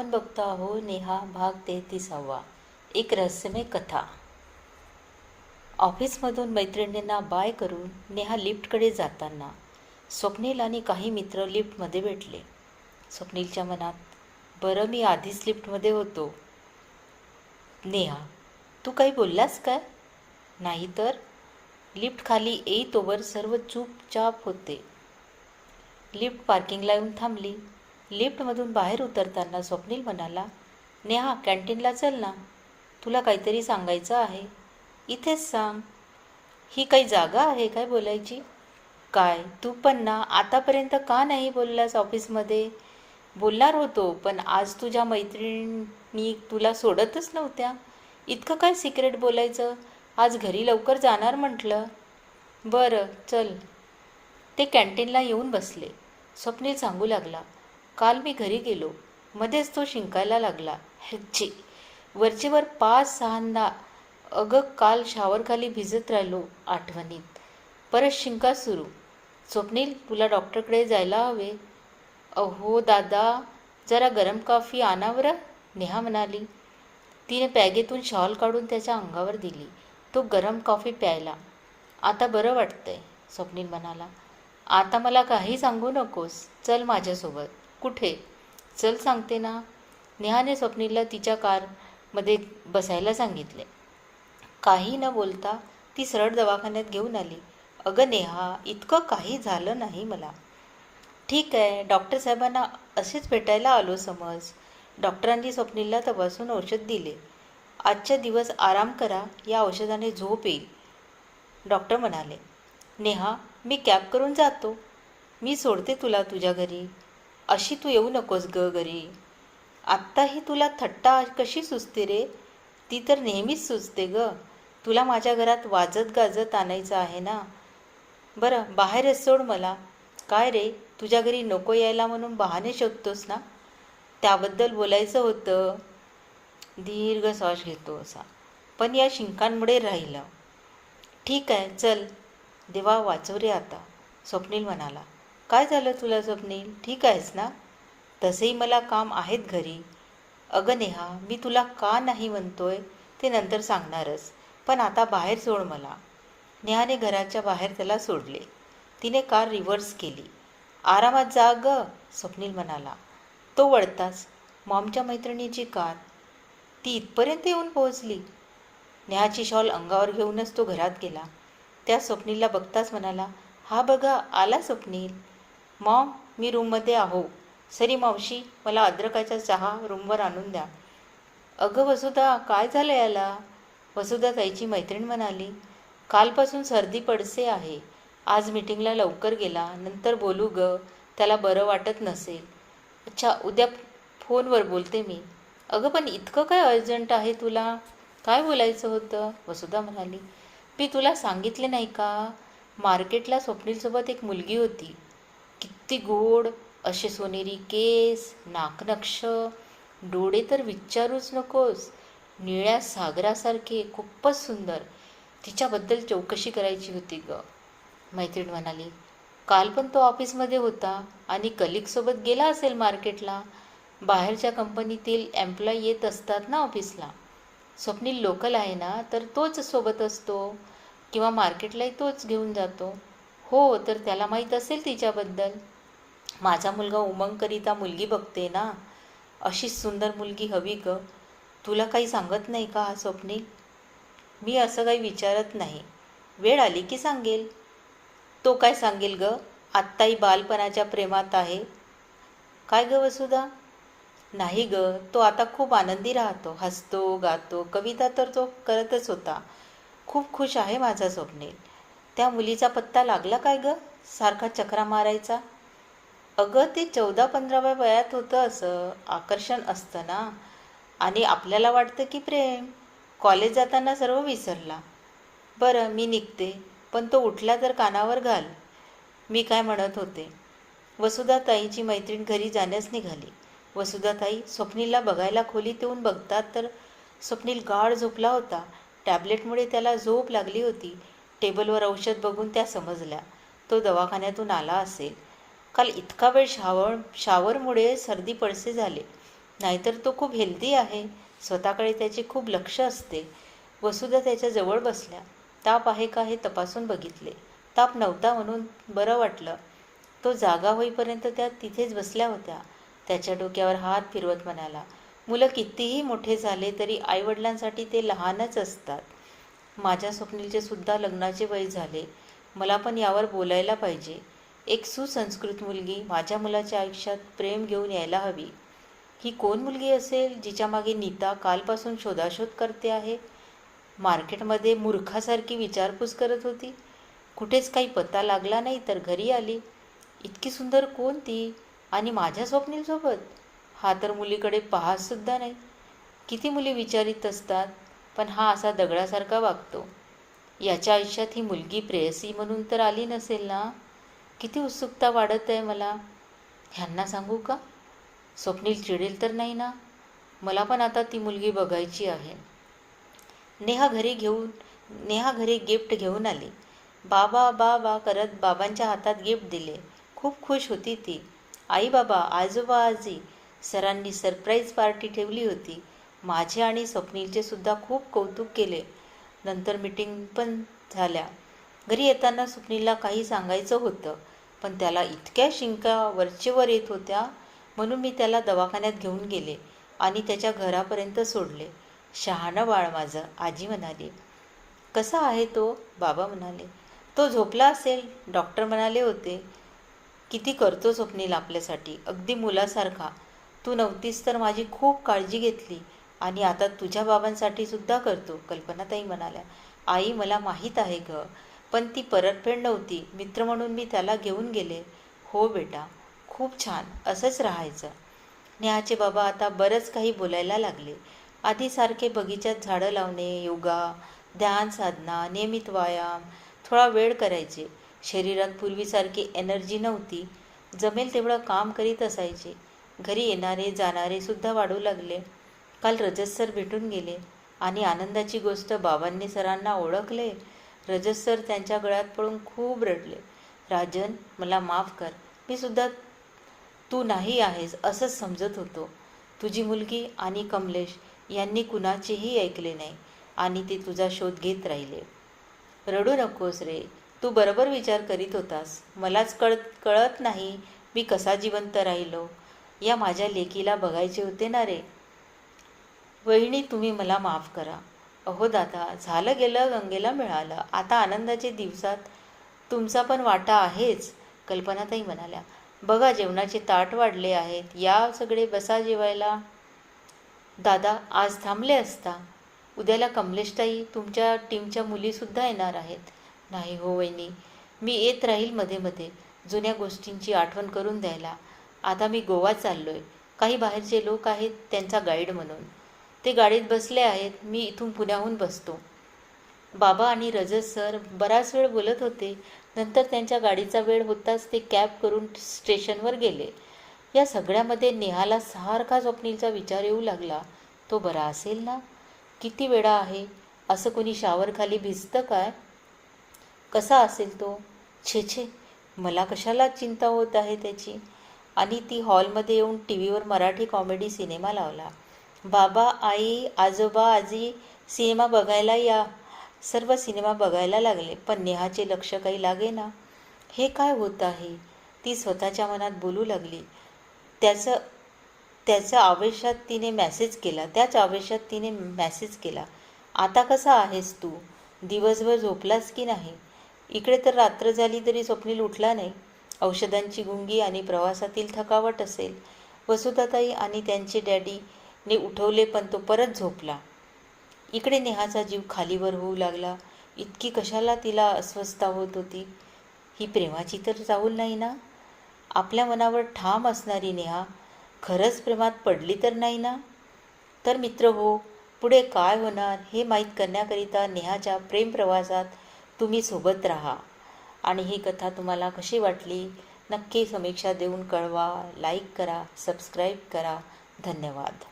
आपण बघतो आहो नेहा भाग तेहतीसावा. एक रहस्यमय कथा. ऑफिसमधून मैत्रिणींना बाय करून नेहा लिफ्टकडे जाताना स्वप्नील आणि काही मित्र लिफ्टमध्ये भेटले. स्वप्नीलच्या मनात बरं मी आधीच लिफ्टमध्ये होतो. नेहा तू काही बोललास काय नाही तर. लिफ्ट खाली येईतोवर सर्व चूपचाप होते. लिफ्ट पार्किंगला येऊन थांबली. लिफ्टमधून बाहेर उतरताना स्वप्नील म्हणाला नेहा कॅन्टीनला चल ना. तुला काहीतरी सांगायचं आहे. इथेच सांग. ही काही जागा आहे काय बोलायची? काय? तू पण ना. आतापर्यंत का नाही बोललास ऑफिसमध्ये? बोलणार होतो पण आज तुझ्या मैत्रिणी तुला सोडतच नव्हत्या. इतकं काय सिक्रेट बोलायचं? आज घरी लवकर जाणार म्हटलं. बरं चल. ते कॅन्टीनला येऊन बसले. स्वप्नील सांगू लागला काल मी घरी गेलो. मध्येच तो शिंकायला लागला. ह्याची वरचेवर पाच सहांदा अगं काल शावरखाली भिजत राहिलो आठवणीत. परत शिंका सुरू. स्वप्नील तुला डॉक्टरकडे जायला हवे? अहो दादा जरा गरम कॉफी आणा नेहा म्हणाली. तिने बॅगेतून शॉल काढून त्याच्या अंगावर दिली. तो गरम कॉफी प्यायला. आता बरं वाटतंय स्वप्नील म्हणाला. आता मला काही सांगू नकोस. चल माझ्यासोबत. कुठे? चल सांगते ना. नेहाने स्वप्नीलला तिच्या कारमध्ये बसायला सांगितले. काही न बोलता ती सरळ दवाखान्यात घेऊन आली. अगं नेहा इतकं काही झालं नाही मला. ठीक आहे डॉक्टर साहेबांना असेच भेटायला आलो समज. डॉक्टरांनी स्वप्नीलला तपासून औषध दिले. आजच्या दिवस आराम करा या औषधाने झोप येईल. डॉक्टर म्हणाले नेहा मी कॅब करून जातो. मी सोडते तुला तुझ्या घरी. अशी तू येऊ नकोस ग घरी आत्ताही तुला थट्टा कशी सुचते रे? ती तर नेहमीच सुचते ग. तुला माझ्या घरात वाजत गाजत आणायचं आहे ना? बरं बाहेरच सोड मला. काय रे तुझ्या घरी नको यायला म्हणून बहाणे शोधतोस ना? त्याबद्दल बोलायचं होतं. दीर्घ श्वास घेतो असा. पण या शिंकांमुळे राहिलं. ठीक आहे चल. देवा वाचव रे आता. स्वप्नील म्हणाला. काय झालं तुला स्वप्नील? ठीक आहेस ना? तसेही मला काम आहेत घरी. अगं नेहा मी तुला का नाही म्हणतोय ते नंतर सांगणारच पण आता बाहेर सोड मला. नेहाने घराच्या बाहेर त्याला सोडले. तिने कार रिव्हर्स केली. आरामात जा ग स्वप्नील म्हणाला. तो वळताच मॉमच्या मैत्रिणीची कार. ती इथपर्यंत येऊन पोहोचली. नेहाची शॉल अंगावर घेऊनच तो घरात गेला. त्या स्वप्नीलला बघताच म्हणाला हा बघा आला स्वप्नील. मॉम मी रूममध्ये आहो. सरी मावशी मला अद्रकाचा चहा रूमवर आणून द्या. अगं वसुधा काय झालं याला? वसुधा ताईची मैत्रीण म्हणाली कालपासून सर्दी पडसे आहे. आज मीटिंगला लवकर गेला. नंतर बोलू ग. त्याला बरं वाटत नसेल. अच्छा उद्या फोनवर बोलते मी. अगं पण इतकं काय अर्जंट आहे तुला? काय बोलायचं होतं? वसुधा म्हणाली. मी तुला सांगितले नाही का? मार्केटला स्वप्नीलसोबत एक मुलगी होती. ती गोड असे सोनेरी केस नाकनक्ष. डोळे तर विचारूच नकोस. निळ्या सागरासारखे खूपच सुंदर. तिच्याबद्दल चौकशी करायची होती ग. मैत्रीण म्हणाली काल पण तो ऑफिसमध्ये होता आणि कलिकसोबत गेला असेल मार्केटला. बाहेरच्या कंपनीतील एम्प्लॉय येत असतात ना ऑफिसला. स्वप्नील लोकल आहे ना तर तोच सोबत असतो. किंवा मार्केटलाही तोच घेऊन जातो. हो तर त्याला माहीत असेल तिच्याबद्दल. माझा मुलगा उमंगकरिता मुलगी बघते ना अशीच सुंदर मुलगी हवी ग. तुला काही सांगत नाही का हा स्वप्नील? मी असं काही विचारत नाही. वेळ आली की सांगेल. तो काय सांगेल ग? आत्ताही बालपणाच्या प्रेमात आहे. काय ग वसुधा? नाही ग तो आता खूप आनंदी राहतो. हसतो गातो. कविता तर तो करतच होता. खूप खुश आहे माझा स्वप्नील. त्या मुलीचा पत्ता लागला काय ग? सारखा चक्रा मारायचा? अगं ते चौदा पंधराव्या वयात होतं असं. आकर्षण असतं ना. आणि आपल्याला वाटतं की प्रेम. कॉलेज जाताना सर्व विसरला. बरं मी निघते. पण तो उठला तर कानावर घाल. मी काय म्हणत होते? वसुधाताईची मैत्रीण घरी जाण्यास निघाली. वसुधाताई स्वप्नीलला बघायला खोलीत येऊन बघतात तर स्वप्नील गाढ झोपला होता. टॅबलेटमुळे त्याला झोप लागली होती. टेबलवर औषध बघून त्या समजल्या. तो दवाखान्यातून आला असेल. काल इतका वेळ शावर शावरमुळे सर्दी पडसे झाले. नाहीतर तो खूप हेल्दी आहे. स्वतःकडे त्याचे खूप लक्ष असते. वसुधा त्याच्याजवळ बसल्या. ताप आहे का हे तपासून बघितले. ताप नव्हता म्हणून बरं वाटलं. तो जागा होईपर्यंत त्या तिथेच बसल्या होत्या. त्याच्या डोक्यावर हात फिरवत म्हणाला मुलं कितीही मोठे झाले तरी आईवडिलांसाठी ते लहानच असतात. माझ्या स्वप्नीलचे सुद्धा लग्नाचे वय झाले. मला पण यावर बोलायला पाहिजे. एक सुसंस्कृत मुलगी माझ्या मुलाच्या आयुष्यात प्रेम घेऊन यायला हवी. ही कोण मुलगी असेल जिच्या मागे नीता कालपासून शोधाशोध करते आहे? मार्केटमध्ये मूर्खासारखी विचारपूस करत होती. कुठेच काही पत्ता लागला नाही तर घरी आली. इतकी सुंदर कोण ती? आणि माझ्या स्वप्नीलसोबत? हा तर मुलीकडे पाहतसुद्धा नाही. किती मुली विचारित असतात पण हा असा दगडासारखा वागतो. याच्या आयुष्यात ही मुलगी प्रेयसी म्हणून तर आली नसेल ना? किती उत्सुकता वाढत आहे मला. ह्यांना सांगू का? स्वप्नील चिडेल तर नाही ना? मला पण आता ती मुलगी बघायची आहे. नेहा घरी घेऊन नेहा घरी गिफ्ट घेऊन आली. बाबा बाबा करत बाबांच्या हातात गिफ्ट दिले. खूप खुश होती ती. आई बाबा आजोबा आजी सरांनी सरप्राईज पार्टी ठेवली होती. माझे आणि स्वप्नीलचे सुद्धा खूप कौतुक केले. नंतर मिटिंग पण झाल्या. घरी येताना स्वप्नीलला काही सांगायचं होतं. पण त्याला इतक्या शिंका वरचेवर येत होत्या म्हणून मी त्याला दवाखान्यात घेऊन गेले आणि त्याच्या घरापर्यंत सोडले. शहाणं बाळ माझं आजी म्हणाली. कसा आहे तो? बाबा म्हणाले. तो झोपला असेल. डॉक्टर म्हणाले होते. किती करतो स्वप्नील आपल्यासाठी? अगदी मुलासारखा. तू नव्हतीस तर माझी खूप काळजी घेतली आणि आता तुझ्या बाबांसाठी सुद्धा करतो कल्पनाताई म्हणाल्या. आई मला माहीत आहे ग. पण ती परतफेड नव्हती. मित्र म्हणून मी त्याला घेऊन गेले. हो बेटा खूप छान. असंच राहायचं. नेहाचे बाबा आता बरंच काही बोलायला लागले. आधीसारखे बगीच्यात झाडं लावणे योगा ध्यान साधना नियमित व्यायाम थोडा वेळ करायचे. शरीरात पूर्वीसारखी एनर्जी नव्हती. जमेल तेवढं काम करीत असायचे. घरी येणारे जाणारे सुद्धा वाढू लागले. काल रजत सर भेटून गेले आणि आनंदाची गोष्ट बाबांनी सरांना ओळखले. रजत सर त्यांच्या गळ्यात पडून खूप रडले. राजन मला माफ कर. मी सुद्धा तू नाही आहेस असंच समजत होतो. तुझी मुलगी आणि कमलेश यांनी कुणाचेही ऐकले नाही आणि ते तुझा शोध घेत राहिले. रडू नकोस रे. तू बरोबर विचार करीत होतास. मलाच कळत कळत नाही मी कसा जिवंत राहिलो. या माझ्या लेकीला बघायचे होते ना रे. वहिनी तुम्ही मला माफ करा. अहो दादा झालं गेलं गंगेला मिळालं. आता आनंदाचे दिवसात तुमचा पण वाटा आहेच कल्पनाताई म्हणाल्या. बघा जेवणाचे ताट वाढले आहेत. या सगळे बसा जेवायला. दादा आज थांबले असता? उद्याला कमलेशताई तुमच्या टीमच्या मुलीसुद्धा येणार आहेत. नाही हो वहिनी. मी येत राहील मध्ये मध्ये. जुन्या गोष्टींची आठवण करून द्यायला. आता मी गोवा चाललो आहे काही बाहेरचे लोक आहेत त्यांचा गाईड म्हणून. ते गाडीत बसले आहेत मी इथून पुण्याहून बसतो. बाबा आणि रजत सर बराच वेळ बोलत होते नंतर त्यांच्या गाडीचा वेळ होताच ते कॅब करून स्टेशनवर गेले. या सगळ्यामध्ये नेहाला सारखा स्वप्नीलचा विचार येऊ लागला तो बरा असेल ना? किती वेळा आहे? असं कोणी शावरखाली भिजतं काय? कसा असेल तो? छे छे मला कशाला चिंता होत आहे त्याची? आणि ती हॉलमध्ये येऊन टी व्हीवर मराठी कॉमेडी सिनेमा लावला. बाबा आई आजोबा आजी सिनेमा बघायला या. सर्व सिनेमा बघायला लागले पण नेहाचे लक्ष काही लागे ना हे काय होत आहे? ती स्वतःच्या मनात बोलू लागली. त्याचं त्याच्या आवेशात तिने मॅसेज केला. त्याच आवेशात तिने मॅसेज केला. आता कसा आहेस तू? दिवसभर झोपलास की नाही? इकडे तर रात्र झाली तरी स्वप्नील उठला नाही. औषधांची गुंगी आणि प्रवासातील थकावट असेल. वसुधाताई आणि त्यांचे ने उठवले पण तो परत झोपला. इकडे नेहाचा जीव खालीवर होऊ लागला. इतकी कशाला तिला अस्वस्थता होत होती? ही प्रेमाची तर चाहूल नाही ना? आपल्या मनावर ठाम असणारी नेहा खरंच प्रेमात पडली तर नाही ना? तर मित्र हो पुढे काय होणार हे माहीत करण्याकरिता नेहाच्या प्रेमप्रवासात तुम्ही सोबत राहा. आणि ही कथा तुम्हाला कशी वाटली? नक्की समीक्षा देऊन कळवा लाईक करा सबस्क्राईब करा. धन्यवाद.